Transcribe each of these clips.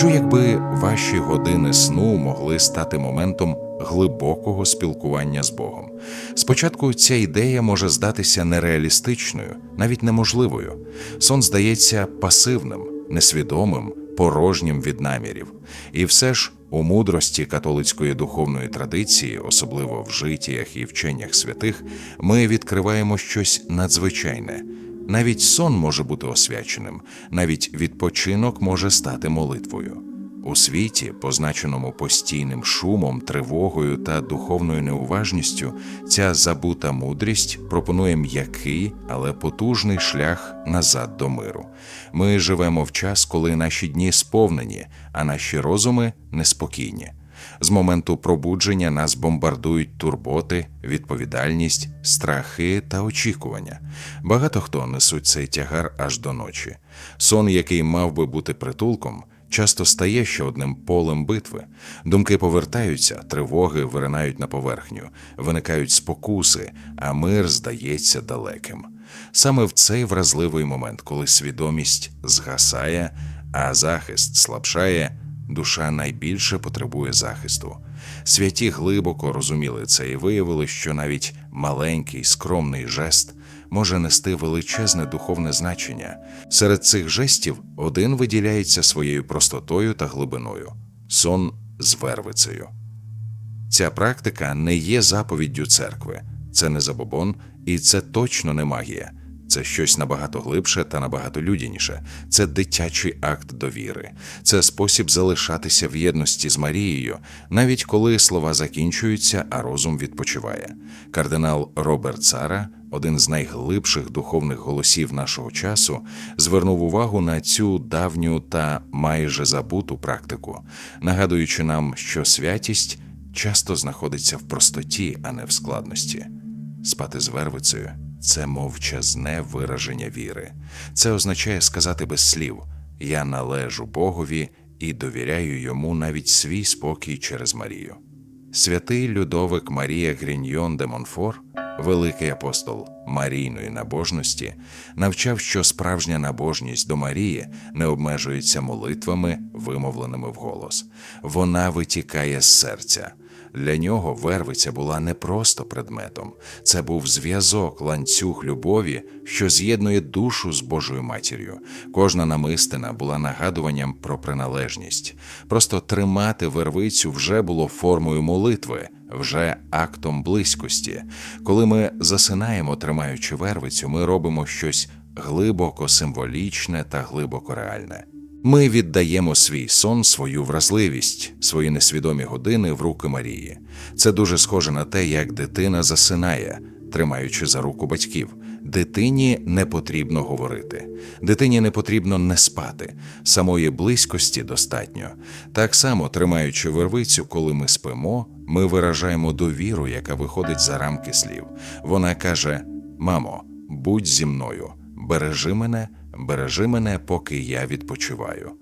Що якби ваші години сну могли стати моментом глибокого спілкування з Богом? Спочатку ця ідея може здатися нереалістичною, навіть неможливою. Сон здається пасивним, несвідомим, порожнім від намірів. І все ж у мудрості католицької духовної традиції, особливо в житіях і вченнях святих, ми відкриваємо щось надзвичайне. Навіть сон може бути освяченим, навіть відпочинок може стати молитвою. У світі, позначеному постійним шумом, тривогою та духовною неуважністю, ця забута мудрість пропонує м'який, але потужний шлях назад до миру. Ми живемо в час, коли наші дні сповнені, а наші розуми неспокійні. З моменту пробудження нас бомбардують турботи, відповідальність, страхи та очікування. Багато хто несуть цей тягар аж до ночі. Сон, який мав би бути притулком, часто стає ще одним полем битви. Думки повертаються, тривоги виринають на поверхню, виникають спокуси, а мир здається далеким. Саме в цей вразливий момент, коли свідомість згасає, а захист слабшає, душа найбільше потребує захисту. Святі глибоко розуміли це і виявили, що навіть маленький скромний жест може нести величезне духовне значення. Серед цих жестів один виділяється своєю простотою та глибиною сон з вервицею. Ця практика не є заповіддю церкви, це не забобон, і це точно не магія. Це щось набагато глибше та набагато людяніше. Це дитячий акт довіри, це спосіб залишатися в єдності з Марією, навіть коли слова закінчуються, а розум відпочиває. Кардинал Роберт Цара, один з найглибших духовних голосів нашого часу, звернув увагу на цю давню та майже забуту практику, нагадуючи нам, що святість часто знаходиться в простоті, а не в складності. Спати з вервицею це мовчазне вираження віри. Це означає сказати без слів: Я належу Богові і довіряю йому навіть свій спокій через Марію. Святий Людовик Марія Гріньйон де Монфор, великий апостол Марійної набожності, навчав, що справжня набожність до Марії не обмежується молитвами, вимовленими вголос. Вона витікає з серця. Для нього вервиця була не просто предметом, це був зв'язок, ланцюг любові, що з'єднує душу з Божою матір'ю. Кожна намистина була нагадуванням про приналежність. Просто тримати вервицю вже було формою молитви, вже актом близькості. Коли ми засинаємо, тримаючи вервицю, ми робимо щось глибоко символічне та глибоко реальне. Ми віддаємо свій сон, свою вразливість, свої несвідомі години в руки Марії. Це дуже схоже на те, як дитина засинає, тримаючи за руку батьків. Дитині не потрібно говорити, дитині не потрібно не спати, самої близькості достатньо. Так само, тримаючи вервицю, коли ми спимо, ми виражаємо довіру, яка виходить за рамки слів. Вона каже: Мамо, будь зі мною, бережи мене бережи мене, поки я відпочиваю.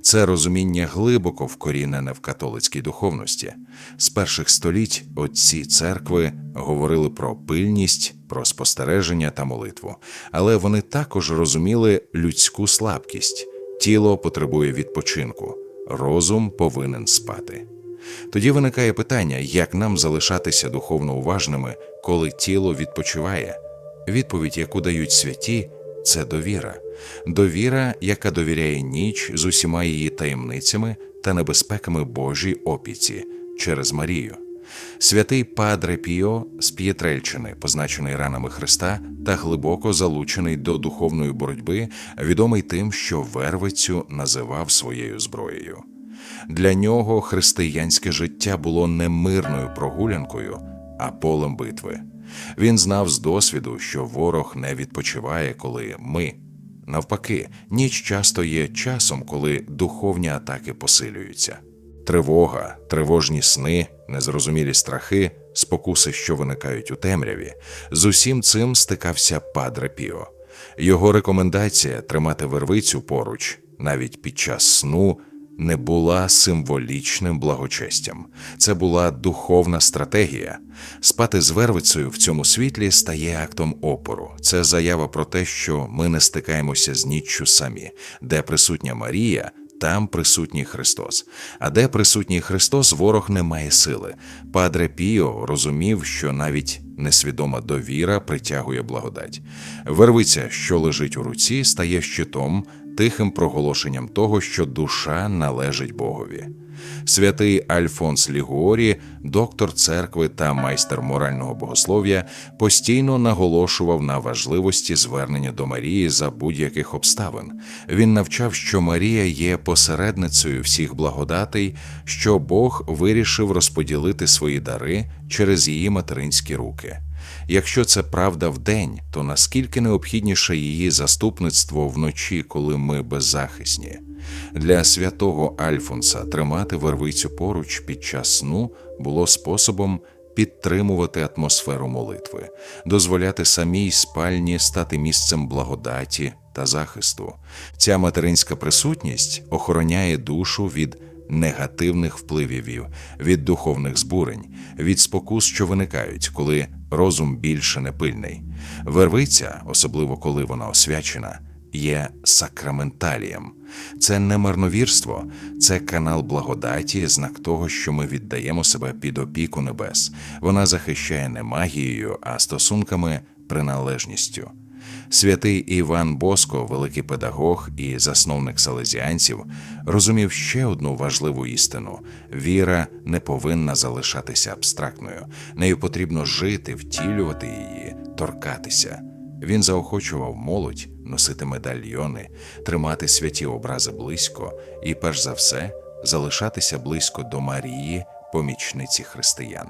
Це розуміння глибоко вкорінене в католицькій духовності. З перших століть отці церкви говорили про пильність, про спостереження та молитву, але вони також розуміли людську слабкість, тіло потребує відпочинку, розум повинен спати. Тоді виникає питання, як нам залишатися духовно уважними, коли тіло відпочиває. Відповідь, яку дають святі, це довіра, довіра, яка довіряє ніч з усіма її таємницями та небезпеками Божій опіці через Марію. Святий Падре Піо з П'єтрельчини, позначений ранами Христа та глибоко залучений до духовної боротьби, відомий тим, що Вервицю називав своєю зброєю. Для нього християнське життя було не мирною прогулянкою, а полем битви. Він знав з досвіду, що ворог не відпочиває, коли ми. Навпаки, ніч часто є часом, коли духовні атаки посилюються. Тривога, тривожні сни, незрозумілі страхи, спокуси, що виникають у темряві. З усім цим стикався Падре Піо. Його рекомендація тримати вервицю поруч, навіть під час сну не була символічним благочестям, це була духовна стратегія. Спати з вервицею в цьому світлі стає актом опору. Це заява про те, що ми не стикаємося з ніччю самі, де присутня Марія, там присутній Христос. А де присутній Христос, ворог не має сили. Падре Піо розумів, що навіть несвідома довіра притягує благодать. Вервиця, що лежить у руці, стає щитом, тихим проголошенням того, що душа належить Богові. Святий Альфонс Лігуорі, доктор церкви та майстер морального богослов'я, постійно наголошував на важливості звернення до Марії за будь-яких обставин. Він навчав, що Марія є посередницею всіх благодатей, що Бог вирішив розподілити свої дари через її материнські руки. Якщо це правда вдень, то наскільки необхідніше її заступництво вночі, коли ми беззахисні? Для святого Альфонса тримати вервицю поруч під час сну було способом підтримувати атмосферу молитви, дозволяти самій спальні стати місцем благодаті та захисту. Ця материнська присутність охороняє душу від негативних впливів, від духовних збурень, від спокус, що виникають, коли розум більше не пильний. Вервиця, особливо коли вона освячена, є сакраменталієм. Це не марновірство, це канал благодаті, знак того, що ми віддаємо себе під опіку небес. Вона захищає не магією, а стосунками приналежністю. Святий Іван Боско, великий педагог і засновник салезіанців, розумів ще одну важливу істину: віра не повинна залишатися абстрактною, нею потрібно жити, втілювати її, торкатися. Він заохочував молодь носити медальйони, тримати святі образи близько і, перш за все, залишатися близько до Марії, помічниці християн.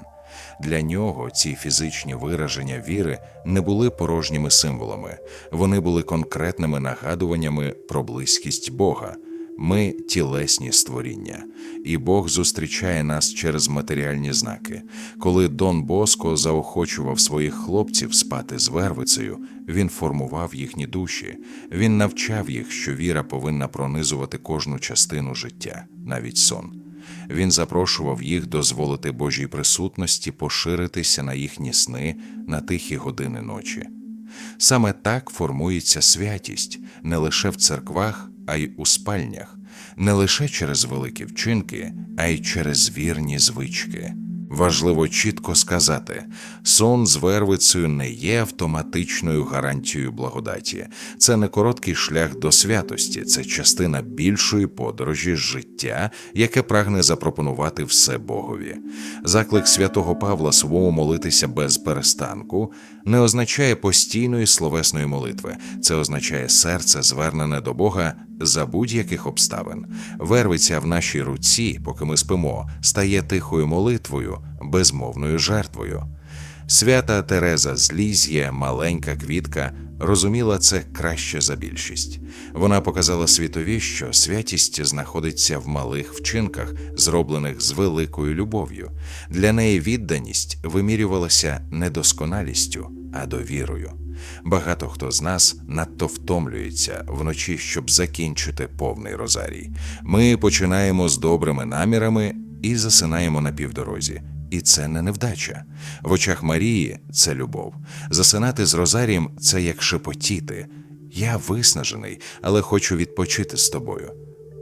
Для нього ці фізичні вираження віри не були порожніми символами, вони були конкретними нагадуваннями про близькість Бога. Ми тілесні створіння, і Бог зустрічає нас через матеріальні знаки. Коли Дон Боско заохочував своїх хлопців спати з вервицею, він формував їхні душі, він навчав їх, що віра повинна пронизувати кожну частину життя, навіть сон. Він запрошував їх дозволити Божій присутності поширитися на їхні сни на тихі години ночі. Саме так формується святість не лише в церквах, а й у спальнях, не лише через великі вчинки, а й через вірні звички. Важливо чітко сказати, сон з вервицею не є автоматичною гарантією благодаті, це не короткий шлях до святості, це частина більшої подорожі життя, яке прагне запропонувати все Богові. Заклик святого Павла свого молитися без перестанку не означає постійної словесної молитви, це означає серце, звернене до Бога за будь-яких обставин. Вервиця в нашій руці, поки ми спимо, стає тихою молитвою, безмовною жертвою. Свята Тереза з Ліз'є, маленька квітка, розуміла це краще за більшість. Вона показала світові, що святість знаходиться в малих вчинках, зроблених з великою любов'ю. Для неї відданість вимірювалася не досконалістю, а довірою. Багато хто з нас надто втомлюється вночі, щоб закінчити повний розарій. Ми починаємо з добрими намірами і засинаємо на півдорозі. І це не невдача. В очах Марії це любов. Засинати з розарієм це як шепотіти. Я виснажений, але хочу відпочити з тобою.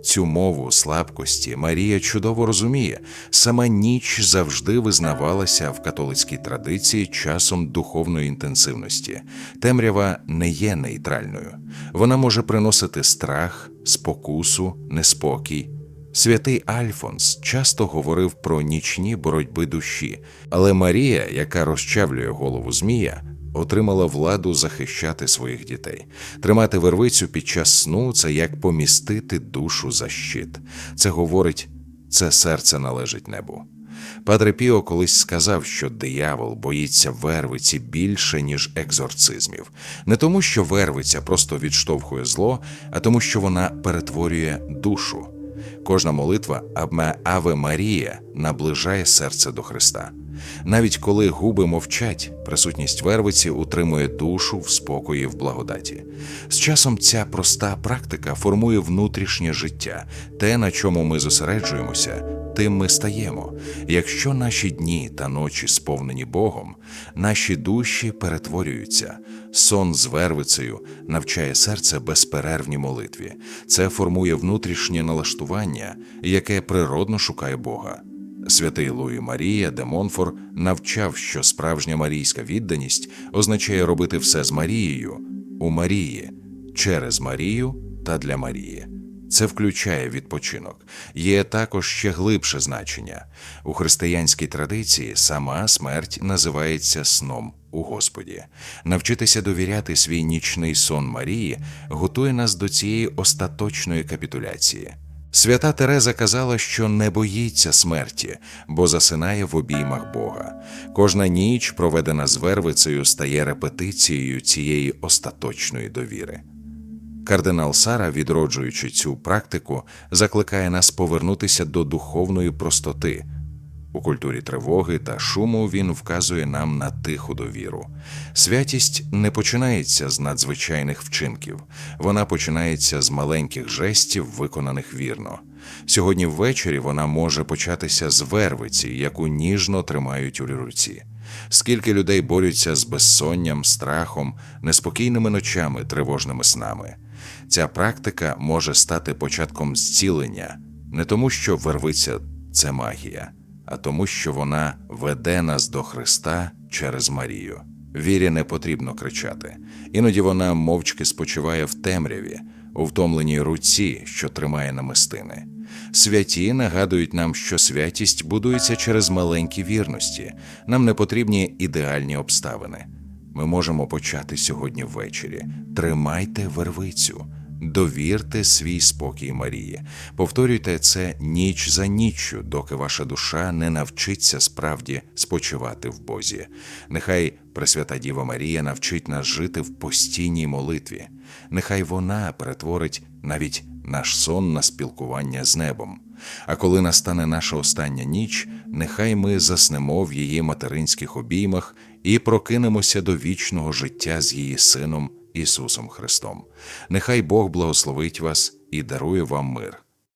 Цю мову слабкості Марія чудово розуміє. Сама ніч завжди визнавалася в католицькій традиції часом духовної інтенсивності. Темрява не є нейтральною. Вона може приносити страх, спокусу, неспокій. Святий Альфонс часто говорив про нічні боротьби душі, але Марія, яка розчавлює голову Змія, отримала владу захищати своїх дітей. Тримати вервицю під час сну це як помістити душу за щит. Це говорить, це серце належить небу. Падре Піо колись сказав, що диявол боїться вервиці більше, ніж екзорцизмів, не тому, що вервиця просто відштовхує зло, а тому, що вона перетворює душу. Кожна молитва Аве Марія наближає серце до Христа. Навіть коли губи мовчать, присутність вервиці утримує душу в спокої в благодаті. З часом ця проста практика формує внутрішнє життя, те, на чому ми зосереджуємося, тим ми стаємо. Якщо наші дні та ночі сповнені Богом, наші душі перетворюються. Сон з вервицею навчає серце безперервній молитві. Це формує внутрішнє налаштування, яке природно шукає Бога. Святий Луї Марія де Монфор навчав, що справжня марійська відданість означає робити все з Марією, у Марії, через Марію та для Марії. Це включає відпочинок. Є також ще глибше значення. У християнській традиції сама смерть називається сном у Господі. Навчитися довіряти свій нічний сон Марії готує нас до цієї остаточної капітуляції. Свята Тереза казала, що не боїться смерті, бо засинає в обіймах Бога. Кожна ніч, проведена з вервицею, стає репетицією цієї остаточної довіри. Кардинал Сара, відроджуючи цю практику, закликає нас повернутися до духовної простоти. У культурі тривоги та шуму він вказує нам на тиху довіру. Святість не починається з надзвичайних вчинків, вона починається з маленьких жестів, виконаних вірно. Сьогодні ввечері вона може початися з вервиці, яку ніжно тримають у руці. Скільки людей борються з безсонням, страхом, неспокійними ночами, тривожними снами. Ця практика може стати початком зцілення не тому, що вервиця це магія, а тому, що вона веде нас до Христа через Марію. Вірі не потрібно кричати. Іноді вона мовчки спочиває в темряві, у втомленій руці, що тримає намистини. Святі нагадують нам, що святість будується через маленькі вірності. Нам не потрібні ідеальні обставини. Ми можемо почати сьогодні ввечері. Тримайте вервицю, довірте свій спокій Марії. Повторюйте це ніч за ніччю, доки ваша душа не навчиться справді спочивати в Бозі. Нехай Пресвята Діва Марія навчить нас жити в постійній молитві. Нехай вона перетворить навіть наш сон на спілкування з небом. А коли настане наша остання ніч, нехай ми заснемо в її материнських обіймах і прокинемося до вічного життя з її Сином Ісусом Христом. Нехай Бог благословить вас і дарує вам мир.